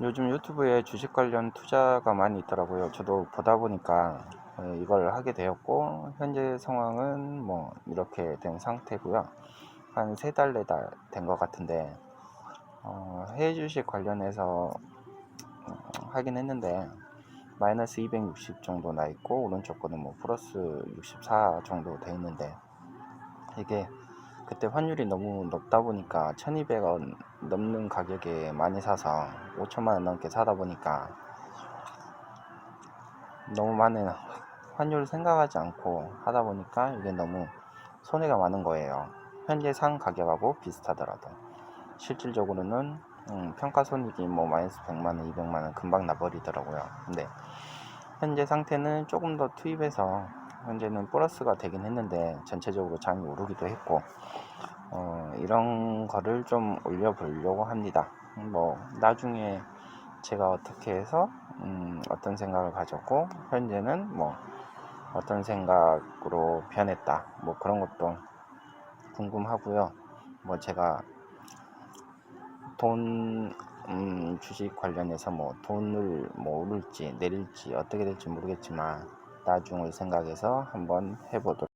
요즘 유튜브에 주식 관련 투자가 많이 있더라고요. 저도 보다 보니까 어, 이걸 하게 되었고 현재 상황은 뭐 이렇게 된 상태고요. 한 세 달 네 달 된 것 같은데 어, 해외 주식 관련해서 어, 하긴 했는데 마이너스 260 정도 나 있고 오른쪽 거는 뭐 플러스 64 정도 돼 있는데 이게 그때 환율이 너무 높다 보니까 1200원 넘는 가격에 많이 사서 5천만 원 넘게 사다 보니까 너무 많은 환율 생각하지 않고 하다 보니까 이게 너무 손해가 많은 거예요. 현재 상 가격하고 비슷하더라도 실질적으로는 음, 평가 손익이 뭐 마이너스 100만원, 200만원 금방 나버리더라고요. 근데 현재 상태는 조금 더 투입해서 현재는 플러스가 되긴 했는데 전체적으로 장이 오르기도 했고 어, 이런 거를 좀 올려보려고 합니다. 뭐 나중에 제가 어떻게 해서 음, 어떤 생각을 가졌고 현재는 뭐 어떤 생각으로 변했다 뭐 그런 것도 궁금하고요. 뭐 제가 돈 음, 주식 관련해서 뭐 돈을 뭐 오를지 내릴지 어떻게 될지 모르겠지만 나중을 생각해서 한번 해보도록